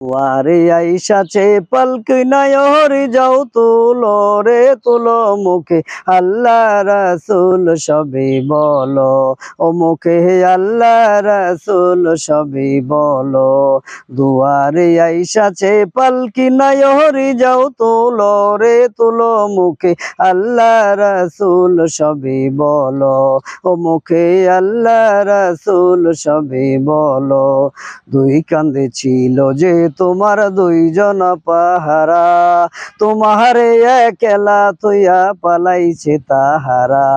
ওয়ারে আইসাছে পালক নয়রি যাও তো রে তুলো মুখে, আল্লাহ রাসূল সবে বলো। ও মুখে আল্লাহ রাসূল সবে বলো। দুয়ারে আইসাছে পালকি নয়রি যাও তুলো রে, তুলো মুখে আল্লাহ রাসূল সবে বলো। ও মুখে আল্লাহ রাসূল সবে বলো। দুই কান্দে ছিল যে তোমার দুইজন পাহারা, তোমারে একলা তুইয়া পালাইছে তাহারা।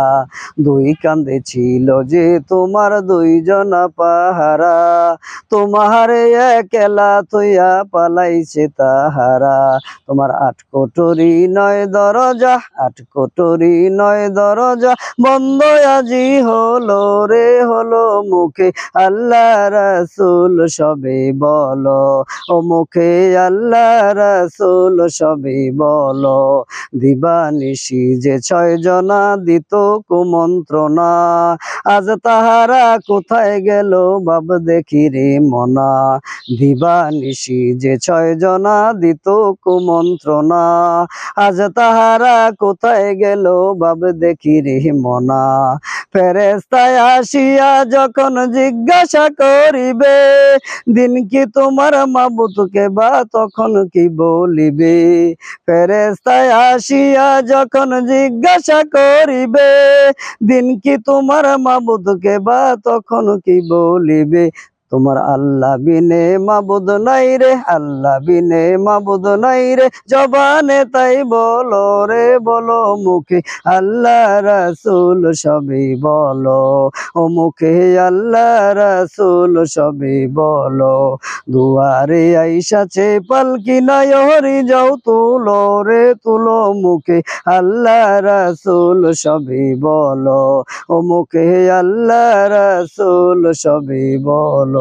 দুই কান্দে ছিল যে তোমার দুইজন পাহারা। তোমারে একলা তুইয়া পালাইছে তাহারা। তোমার আট কোটরি নয় দরজা, আট কোটরি নয় দরজা। বন্ধ আজি হলো রে, হলো মুখে আল্লাহ রাসূল সবে বলো। ও মুখে আল্লাহ রাসূল সবে বলো দিবানিশি যে ছয় জনা দিত কুমন্ত্রণা। আজ তাহারা কোথায় গেল বাব দেখি রে মনা। দিবানিশি যে ছয় জনা দিত কুমন্ত্রণা। আজ তাহারা কোথায় গেল বাব দেখি রে মনা। ফেরেস্তায় আসিয়া যখন জিজ্ঞাসা করিবে, দিন কি তোমার মাবুতকে বা তখন কি বলিবে? ফেরেস্তায় আসিয়া যখন জিজ্ঞাসা করিবে, দিন কি তোমার মাবুতকে বা তখন কি বলিবে? তোমার আল্লাহ বিনে মাবুদ নাই রে, আল্লাহ বিনে মাবুদ নাই রে। জবানে তাই বলো রে, বলো মুখে, আল্লাহ রাসূল সবই বলো। ও মুখে আল্লাহ রাসূল সবই বলো। দুয়ারে আইসাছে পালকি নয়রি যাও, তুলো রে, তুলো মুখে, আল্লাহ রাসূল সবই বলো। ও মুখে আল্লাহ রাসূল সবই বলো।